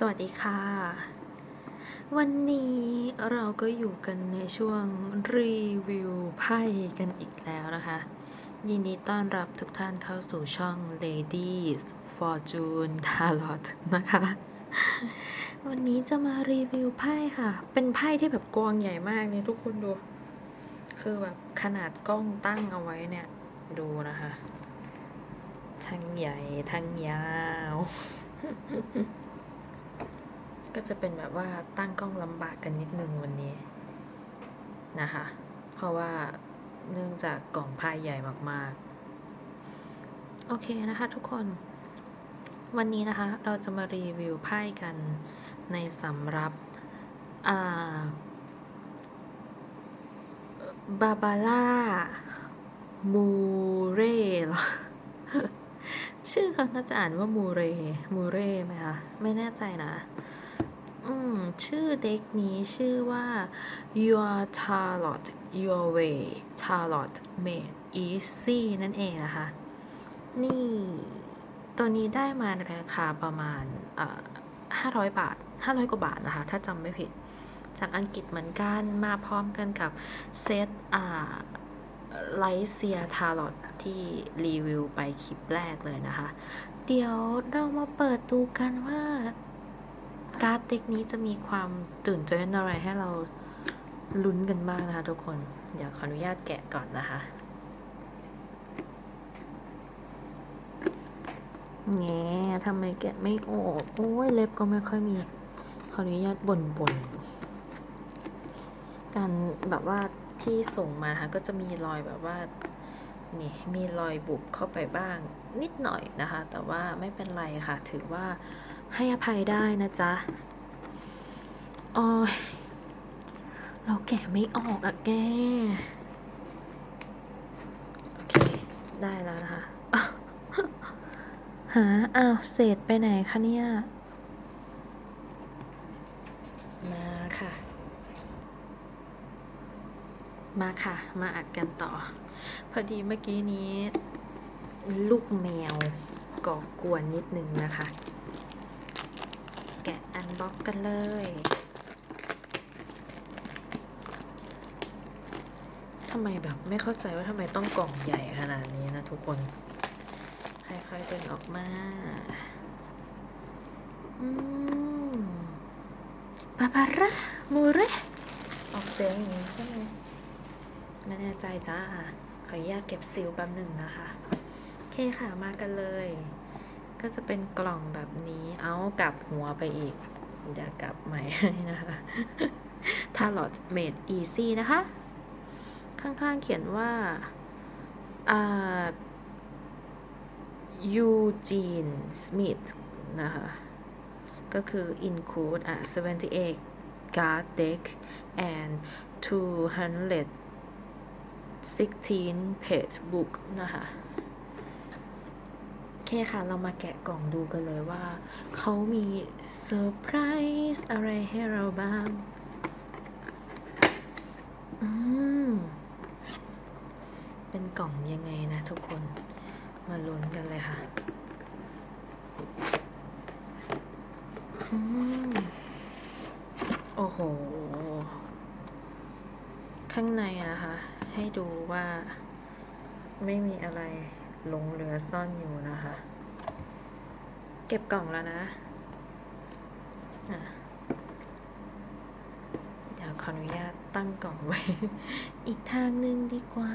สวัสดีค่ะ วันนี้เราก็อยู่กันในช่วงรีวิวไพ่กันอีกแล้วนะคะ ยินดีต้อนรับทุกท่านเข้าสู่ช่อง Ladies Fortune Tarot นะคะ วันนี้จะมารีวิวไพ่ค่ะ เป็นไพ่ที่แบบกวงใหญ่มากเนี่ยทุกคนดู คือแบบขนาดกล้องตั้งเอาไว้เนี่ย ดูนะคะ ทั้งใหญ่ทั้งยาว ก็จะเป็นแบบว่าตั้งกล้องลำบากกันนิดนึงวันนี้นะคะ เพราะว่าเนื่องจากกล่องไพ่ใหญ่มากๆ โอเคนะคะทุกคน วันนี้นะคะเราจะมารีวิวไพ่กันในสำรับ อ่า บาบาร่า มูเร่เหรอ ชื่อเขาน่าจะอ่านว่ามูเร มูเร่ไหมคะ ไม่แน่ใจนะ อืม ชื่อเด็กนี้ชื่อว่า Your Tarot Your Way Tarot Made Easy นั่นเองนะคะ นี่ ตัวนี้ได้มาในราคาประมาณอ่า500บาท500กว่าบาทนะคะ ถ้าจำไม่ผิด จากอังกฤษเหมือนกันมาพร้อมกันกับเซตอ่าไลเซียทารอตที่รีวิวไปคลิปแรกเลยนะคะ เดี๋ยวเรามาเปิดดูกันว่า การ์ดเด็กนี้จะมีความตื่นเต้นอะไรให้เราลุ้นกันบ้างนะคะทุกคน เดี๋ยวขออนุญาตแกะก่อนนะคะแง่ทำไมแกะไม่ออกโอ้ยเล็บก็ไม่ค่อยมี ขออนุญาตบ่นบนการแบบว่าที่ส่งมานะคะก็จะมีรอยแบบว่านี่มีรอยบุบเข้าไปบ้างนิดหน่อยนะคะ แต่ว่าไม่เป็นไรค่ะ ถือว่า ให้อภัยได้นะจ๊ะโอ้ยเราแกะไม่ออกอะแก โอเค ได้แล้วนะคะ หา อ้าว เศษไปไหนคะเนี่ย มาค่ะ มาค่ะ มาอัดกันต่อ พอดีเมื่อกี้นี้ ลูกแมวก่อกวนนิดนึงนะคะ แกะอันบ็อกกันเลย ทำไมแบบไม่เข้าใจว่าทำไมต้องกล่องใหญ่ขนาดนี้นะทุกคนค่อยๆเดินออกมา อืมบาบาร่ามูเรออกเสียงอย่างนี้ใช่ไหมไม่แน่ใจจ้า ขออนุญาตเก็บซิลแป๊บหนึ่งนะคะ โอเคค่ะมากันเลยก็จะเป็นกล่องแบบนี้ เอากลับหัวไปอีก เดี๋ยวกลับใหม่นะคะ t a l o t made easy นะคะ ข้างๆเขียนว่าอ่า Eugene Smith นะคะ ก็คือ include อะ78 card deck and 200 16 page book นะคะ เคค่ะ เรามาแกะกล่องดูกันเลยว่า เขามีเซอร์ไพรส์อะไรให้เราบ้าง อืม เป็นกล่องยังไงนะทุกคน มาลุ้นกันเลยค่ะ อืม โอ้โห ข้างในนะคะ ให้ดูว่าไม่มีอะไร หลงเหลือซ่อนอยู่นะคะ เก็บกล่องแล้วนะอะเดี๋ยวขออนุญาตตั้งกล่องไว้ อีกทางหนึ่งดีกว่า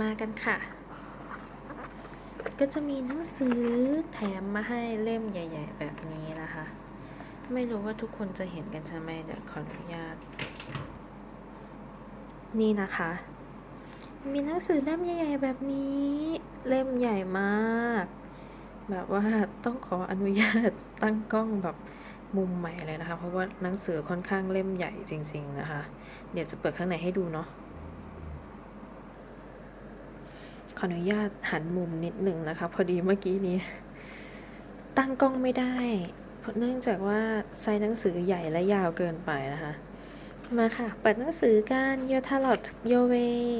มากันค่ะ ก็จะมีหนังสือแถมมาให้เล่มใหญ่ ๆ แบบนี้นะคะ ไม่รู้ว่าทุกคนจะเห็นกันใช่ไหมเดี๋ยวขออนุญาต นี่นะคะ มีหนังสือเล่มใหญ่ๆแบบนี้ เล่มใหญ่มาก แบบว่าต้องขออนุญาตตั้งกล้องแบบมุมใหม่เลยนะคะ เพราะว่าหนังสือค่อนข้างเล่มใหญ่จริง ๆนะคะ เดี๋ยวจะเปิดข้างในให้ดูเนาะขออนุญาตหันมุมนิดหนึ่งนะคะ พอดีเมื่อกี้นี้ ตั้งกล้องไม่ได้ เพราะเนื่องจากว่าไซส์หนังสือใหญ่และยาวเกินไปนะคะ มาค่ะ เปิดหนังสือกัน Your Tarot Your Way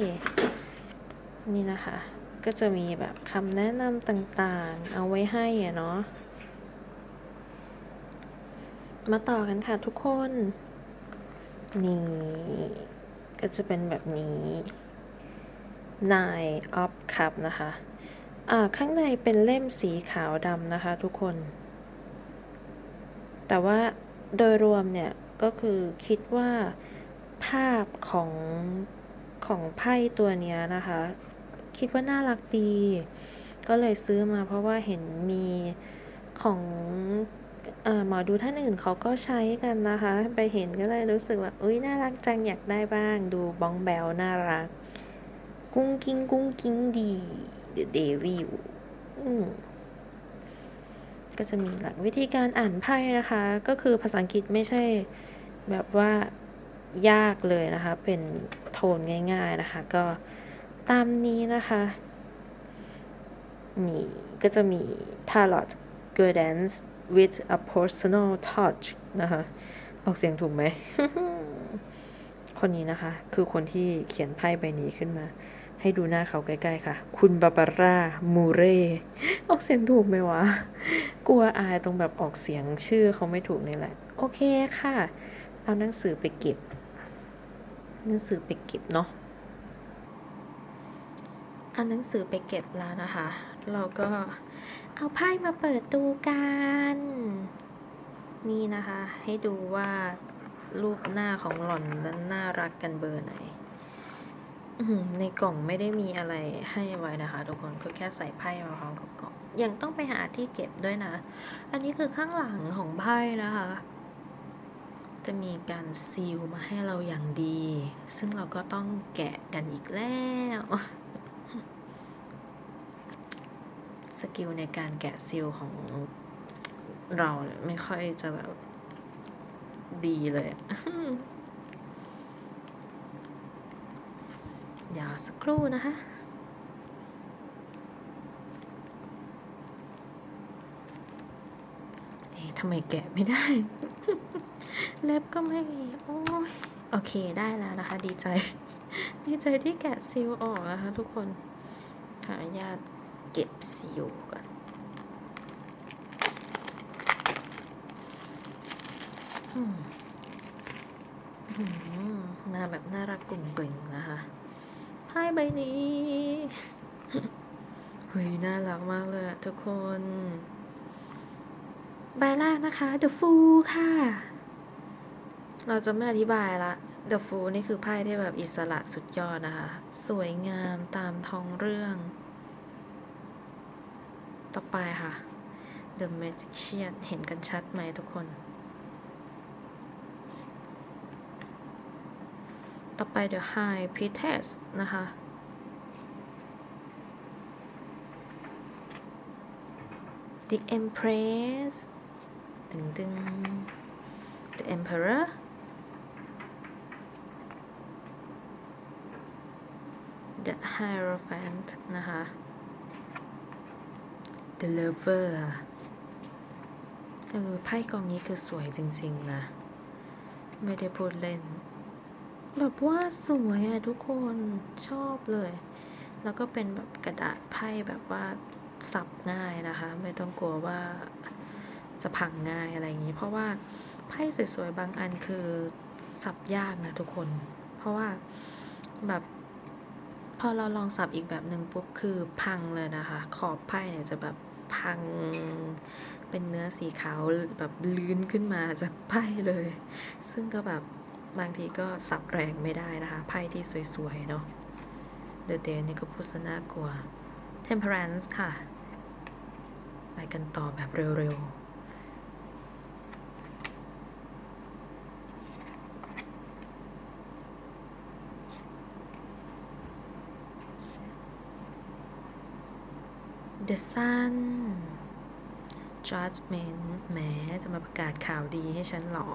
นี่นะคะ ก็จะมีแบบคำแนะนำต่างๆ เอาไว้ให้อะเนาะ มาต่อกันค่ะทุกคน นี่ ก็จะเป็นแบบนี้ Nine of Cup นะคะ อ่า ข้างในเป็นเล่มสีขาวดำนะคะทุกคน แต่ว่าโดยรวมเนี่ย ก็คือคิดว่าภาพของของไพ่ตัวเนี้ยนะคะ คิดว่าน่ารักดี ก็เลยซื้อมาเพราะว่าเห็นมีของอาหมอดูท่านอื่นเขาก็ใช้กันนะคะ ไปเห็นก็เลยรู้สึกว่าอุ้ยน่ารักจังอยากได้บ้าง ดูบ้องแบลน่ารัก กุ้งกิ้งกุ้งกิ้งดี The Devil อืมก็จะมีหลักวิธีการอ่านไพ่นะคะ ก็คือภาษาอังกฤษไม่ใช่ แบบว่ายากเลยนะคะ เป็นโทนง่าย ๆนะคะ ก็ตามนี้นะคะ นี่ก็จะมี Tarot Guidance with a personal touch นะคะ ออกเสียงถูกไหม คนนี้นะคะ คือคนที่เขียนไพ่ใบนี้ขึ้นมา ให้ดูหน้าเขาใกล้ๆค่ะ คุณบาบาร่า มูเร่ ออกเสียงถูกไหมวะ กลัวอายตรงแบบออกเสียงชื่อเขาไม่ถูกนี่แหละ โอเคค่ะ เอาหนังสือไปเก็บ หนังสือไปเก็บเนาะเอาหนังสือไปเก็บแล้วนะคะ เราก็เอาไพ่มาเปิดดูกัน นี่นะคะ ให้ดูว่ารูปหน้าของหล่อนนั้นน่ารักกันเบอร์ไหนในกล่องไม่ได้มีอะไรให้ไว้นะคะ ทุกคนก็แค่ใส่ไพ่มาพร้อมกับกล่องยังต้องไปหาที่เก็บด้วยนะ อันนี้คือข้างหลังของไพ่นะคะ จะมีการซีลมาให้เราอย่างดี ซึ่งเราก็ต้องแกะกันอีกแล้ว สกิลในการแกะซีลของเราไม่ค่อยจะแบบดีเลยอะเดี๋ยวสักครู่นะคะ เอ๊ะ ทำไมแกะไม่ได้ เล็บก็ไม่มีโอ้ยโอเคได้แล้วนะคะ ดีใจ ดีใจที่แกะซีลออกนะคะ ทุกคนขออนุญาตเก็บซีลก่อนมอืมมาแบบน่ารักกลุ่มกลิ่งนะคะไพ่ใบนี้เฮ้ยน่ารักมากเลยอะทุกคน ใบแรกนะคะ The Fool ค่ะ เราจะไม่อธิบายละ The Fool นี่คือไพ่ที่แบบอิสระสุดยอดนะคะ สวยงามตามท้องเรื่อง ต่อไปค่ะ The Magician เห็นกันชัดไหมทุกคน ต่อไป The High Priestess นะคะ The Empress ตึงตึง The Emperor The Hierophant นะคะ The Lover เออไพ่กองนี้คือสวยจริงๆนะ ไม่ได้พูดเล่น แบบว่าสวยอะทุกคนชอบเลย แล้วก็เป็นแบบกระดาษไพ่แบบว่าสับง่ายนะคะ ไม่ต้องกลัวว่า จะพังง่ายอะไรอย่างนี้ เพราะว่าไพ่สวยๆบางอันคือสับยากนะทุกคน เพราะว่าแบบพอเราลองสับอีกแบบหนึ่งปุ๊บคือพังเลยนะคะ ขอบไพ่เนี่ยจะแบบพังเป็นเนื้อสีขาวแบบลื้นขึ้นมาจากไพ่เลย ซึ่งก็แบบบางทีก็สับแรงไม่ได้นะคะ ไพ่ที่สวยๆเนาะ The Day นี่ก็พูดซะน่ากลัว Temperance ค่ะ ไปกันต่อแบบเร็วๆ The Sun Judgment แหมจะมาประกาศข่าวดีให้ฉันหรอ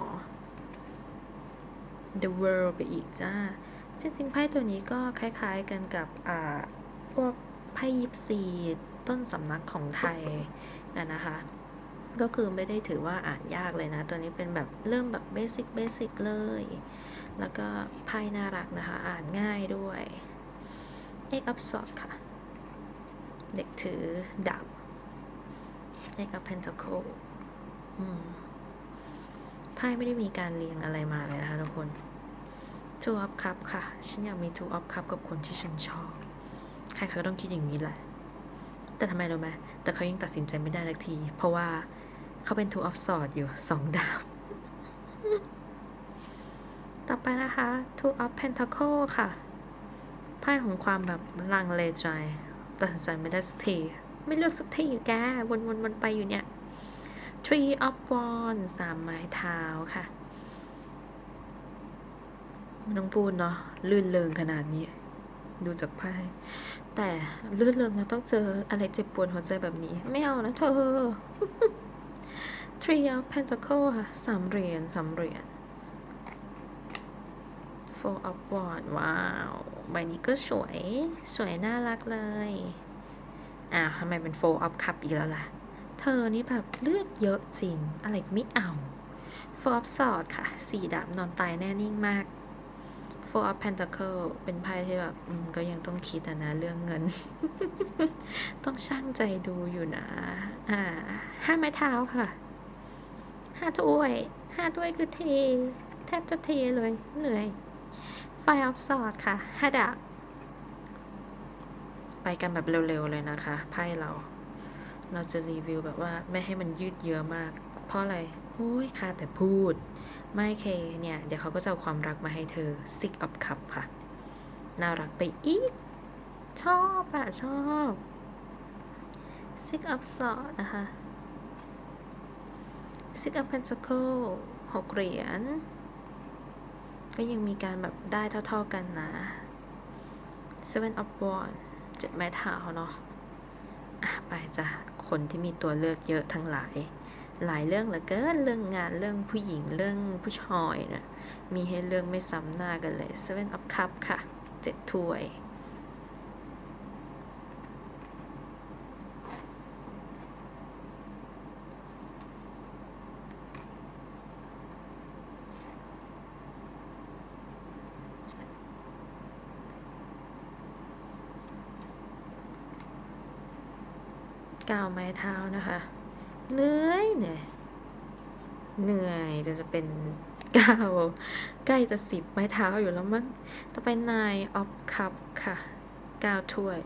The World ไปอีกจ้า จริงๆ ไพ่ตัวนี้ก็คล้ายๆกันกับอ่าพวกไพ่ยิปซีต้นสำนักของไทยนะนะคะ ก็คือไม่ได้ถือว่าอ่านยากเลยนะ ตัวนี้เป็นแบบเริ่มแบบเบสิกเบสิกเลย แล้วก็ไพ่น่ารักนะคะ อ่านง่ายด้วย Eight of Swords ค่ะ เด็กถือดาบเด็กกับ pentacle อืมไพ่ไม่ได้มีการเรียงอะไรมาเลยนะคะทุกคน two of cup ค่ะ ฉันอยากมี two of cup กับคนที่ฉันชอบ ใครเขาก็ต้องคิดอย่างนี้แหละ แต่ทำไมรู้ไหมแต่เขายังตัดสินใจไม่ได้สักที เพราะว่าเขาเป็น two of sword อยู่สองดาบ ต่อไปนะคะ two of pentacle ค่ะ ไพ่ของความแบบลังเลใจ ตัดสินใจไม่ได้สักที ไม่เลือกสักทีแกวนวนวนไปอยู่เนี่ย three of wands สามไม้เท้าค่ะไม่ต้องพูดเนาะลื่นเริงขนาดนี้ ดูจากไพ่แต่ลื่นเริงเราต้องเจออะไรเจ็บปวดหัวใจแบบนี้ ไม่เอานะเธอ three of pentacle ค่ะสามเหรียญสามเหรียญ four of wand ว้าว ใบนี้ก็สวย สวยน่ารักเลย อ้าวทำไมเป็น four of cup อีกแล้วล่ะ เธอนี่แบบเลือกเยอะจริง อะไรก็ไม่เอา four of sword ค่ะสี่ดาบนอนตายแน่นิ่งมาก four of pentacle เป็นไพ่ที่แบบ อืม ก็ยังต้องคิดอะนะ เรื่องเงิน ต้องช่างใจดูอยู่นะ อ่าห้าไม้เท้าค่ะห้าถ้วยห้าถ้วยคือเท แทบจะเทเลยเหนื่อย ไฟออฟสอดค่ะห้าดาไปกันแบบเร็วๆเลยนะคะ ไพ่เรา เราจะรีวิวแบบว่าไม่ให้มันยืดเยื้อมาก เพราะอะไรโอ้ยค่ะแต่พูด ไม่เคเนี่ย เดี๋ยวเขาก็จะเอาความรักมาให้เธอ Six of Cup ค่ะ น่ารักไปอีก ชอบอะชอบ Six of Swords นะคะ Six of Pentacles หกเหรียญ ก็ยังมีการแบบได้เท่าๆกันนะ Seven of Wands เจ็ดไม้เท้าเนาะอะไปจ้ะ คนที่มีตัวเลือกเยอะทั้งหลาย หลายเรื่องเหลือเกิน เรื่องงาน เรื่องผู้หญิง เรื่องผู้ชายนะมีให้เรื่องไม่ซ้ำหน้ากันเลย Seven of Cup ค่ะ เจ็ดถ้วย ก้าวไม้เท้านะคะเหนื่อยเหนื่อยเหนื่อยจะจะเป็นเก้าใกล้จะสิบไม้เท้าอยู่แล้วมั้งต่อไปนายออฟคัพค่ะเก้าถ้วย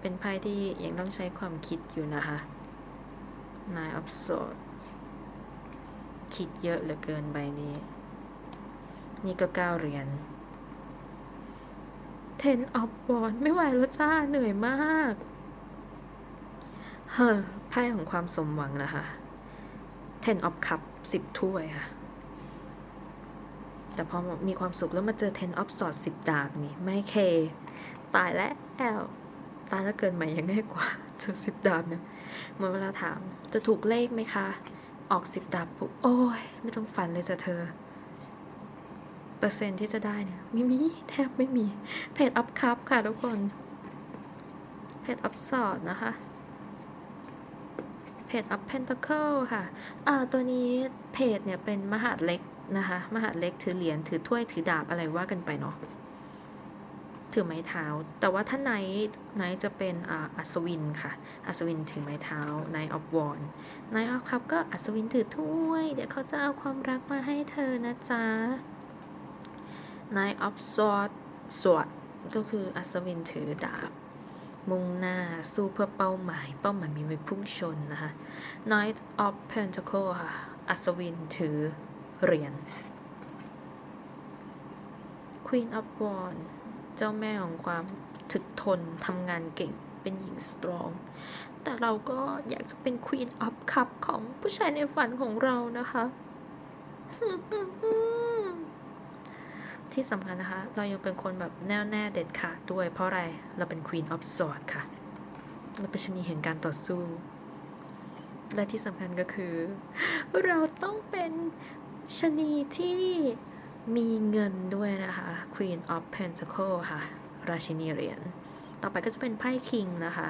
เป็นไพ่ที่ยังต้องใช้ความคิดอยู่นะคะนายออฟโซดคิดเยอะเหลือเกินใบนี้ นี่ก็เก้าเหรียญ Ten of Wands ไม่ไหวแล้วจ้าเหนื่อยมาก เฮ้อไพ่ของความสมหวังนะคะ Ten of Cup สิบถ้วยค่ะ แต่พอมีความสุขแล้วมาเจอ Ten of Swords สิบดาบนี่ ไม่เค ตายแล้วแอลตายแล้วเกินใหม่ยังง่ายกว่า เจอสิบดาบเนี่ยเมื่อเวลาถามจะถูกเลขไหมคะ ออกสิบดาบปุ๊บโอ้ย ไม่ต้องฝันเลยจ้ะเธอ เปอร์เซ็นต์ที่จะได้เนี่ย ไม่มี แทบไม่มีเพจอัพคัพค่ะทุกคนเพจอัพสอดนะคะ เพจ Up Pentacle ค่ะอ่าตัวนี้เพจเนี่ยเป็นมหาดเล็กนะคะ มหาดเล็กถือเหรียญถือถ้วยถือดาบอะไรว่ากันไปเนาะถือไม้เท้า แต่ว่าถ้าไนท์ไนท์จะเป็นอ่าอัศวินค่ะ อัศวินถือไม้เท้า Knight of Wands Knight of Cup ก็อัศวินถือถ้วย เดี๋ยวเขาจะเอาความรักมาให้เธอนะจ๊ะ Knight of Sword Sword ก็คืออัศวินถือดาบ มุ่งหน้าสู้เพื่อเป้าหมาย เป้าหมายมีไว้พุ่งชนนะคะ Knight of Pentacle ค่ะ อัศวินถือเหรียญ Queen of Wands เจ้าแม่ของความถึกทนทำงานเก่งเป็นหญิงสตรอง แต่เราก็อยากจะเป็น Queen of Cup ของผู้ชายในฝันของเรานะคะ ที่สำคัญนะคะ เรายังเป็นคนแบบแน่วแน่เด็ดขาดด้วย เพราะอะไร เราเป็น Queen of Swords ค่ะ เราเป็นชนีแห่งการต่อสู้ และที่สำคัญก็คือ เราต้องเป็นชนีที่มีเงินด้วยนะคะ Queen of Pentacle ค่ะ ราชินีเหรียญ ต่อไปก็จะเป็นไพ่ King นะคะ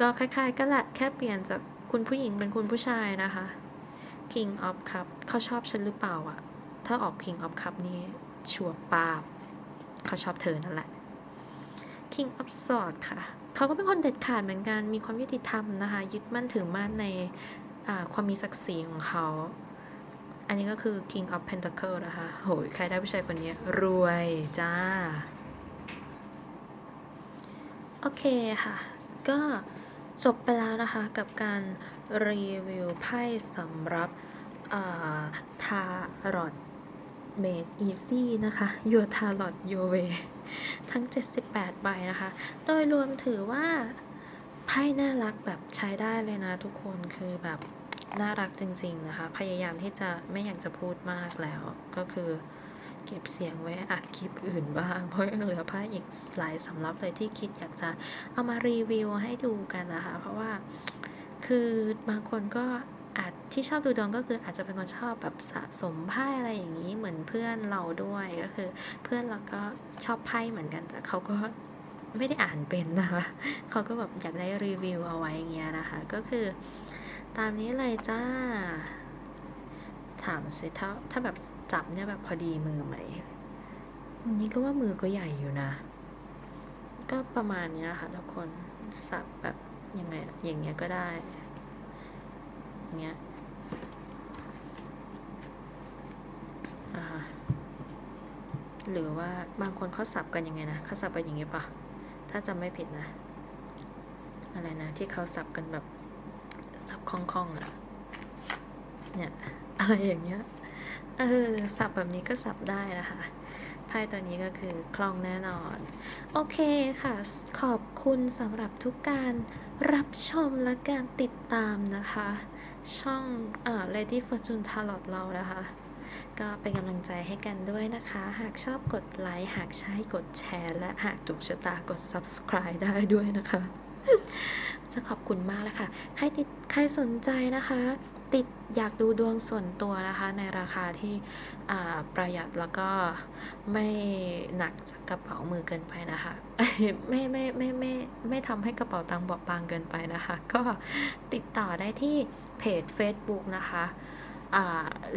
ก็คล้ายๆกันแหละแค่เปลี่ยนจากคุณผู้หญิงเป็นคุณผู้ชายนะคะ King of Cup เขาชอบฉันหรือเปล่าอะถ้าออก King of Cup นี่ ชัวปาบเขาชอบเธอนั่นแหละ King of Swords ค่ะ เขาก็เป็นคนเด็ดขาดเหมือนกัน มีความยุติธรรมนะคะ ยึดมั่นถือมั่นในความมีศักดิ์ศรีของเขา อันนี้ก็คือ King of Pentacle นะคะ โหยใครได้ผู้ชายคนนี้รวยจ้า โอเคค่ะ ก็จบไปแล้วนะคะกับการรีวิวไพ่สำหรับทารอ t เมดอีซี่นะคะโยทารอ t โยเวทั้ง 78 ใบนะคะ โดยรวมถือว่าไพ่น่ารักแบบใช้ได้เลยนะทุกคนคือแบบน่ารักจริง ๆ นะคะ พยายามที่จะไม่อยากจะพูดมากแล้ว ก็คือเก็บเสียงไว้อัดคลิปอื่นบ้าง เพราะยังเหลือไพ่อีกหลายสำรับเลยที่คิดอยากจะเอามารีวิวให้ดูกันนะคะ เพราะว่าคือบางคนก็ อาจที่ชอบดูดวงก็คืออาจจะเป็นคนชอบแบบสะสมไพ่อะไรอย่างนี้เหมือนเพื่อนเราด้วยก็คือ เพื่อนเราก็ชอบไพ่เหมือนกันแต่เขาก็ไม่ได้อ่านเป็นนะคะเขาก็แบบอยากได้รีวิวเอาไว้อย่างเงี้ยนะคะ ก็คือ ตามนี้เลยจ้า ถามสิถ้าถ้าแบบจับเนี่ยแบบพอดีมือไหมอันนี้ก็ว่ามือก็ใหญ่อยู่นะ ก็ประมาณนี้ยค่ะทุกคนสับแบบยังไงอย่างเงี้ยก็ได้ เงี้ยหรือว่าบางคนเขาสับกันยังไงนะเขาสับกันอย่างเงี้ยปะถ้าจำไม่ผิดนะ อะไรนะ ที่เขาสับกันแบบสับคล่องๆอะเนี่ยอะไรอย่างเงี้ยเออสับแบบนี้ก็สับได้นะคะไพ่ตัวนี้ก็คือคล่องแน่นอน โอเคค่ะ ขอบคุณสำหรับทุกการรับชมและการติดตามนะคะ ช่องเอ่อ Lady Fortune Tarot เรานะคะ ก็เป็นกำลังใจให้กันด้วยนะคะ หากชอบกดไลค์ หากใช่กดแชร์ และหากถูกชะตากด subscribe ได้ด้วยนะคะ จะขอบคุณมากเลยค่ะ ใครติดใครสนใจนะคะ ติดอยากดูดวงส่วนตัวนะคะ ในราคาที่อ่าประหยัดแล้วก็ไม่หนักจากกระเป๋ามือเกินไปนะคะ ไม่ไม่ไม่ไม่ไม่ทำให้กระเป๋าตังค์บอบบางเกินไปนะคะ ก็ติดต่อได้ที่ เพจ Facebook นะคะ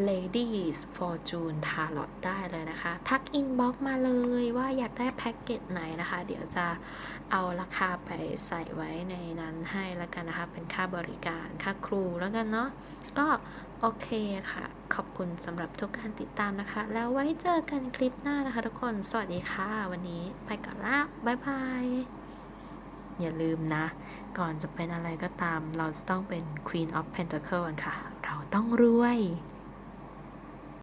ladies fortune tarot ได้เลยนะคะ ทักอินบ็อกมาเลยว่าอยากได้แพ็กเกจไหนนะคะ เดี๋ยวจะเอาราคาไปใส่ไว้ในนั้นให้แล้วกันนะคะ เป็นค่าบริการค่าครูแล้วกันเนาะก็โอเคค่ะ ขอบคุณสำหรับทุกการติดตามนะคะ แล้วไว้เจอกันคลิปหน้านะคะทุกคน สวัสดีค่ะ วันนี้ไปก่อนละบ๊ายบาย อย่าลืมนะ ก่อนจะเป็นอะไรก็ตามเราจะต้องเป็น Queen of Pentacle กันค่ะ เราต้องรวย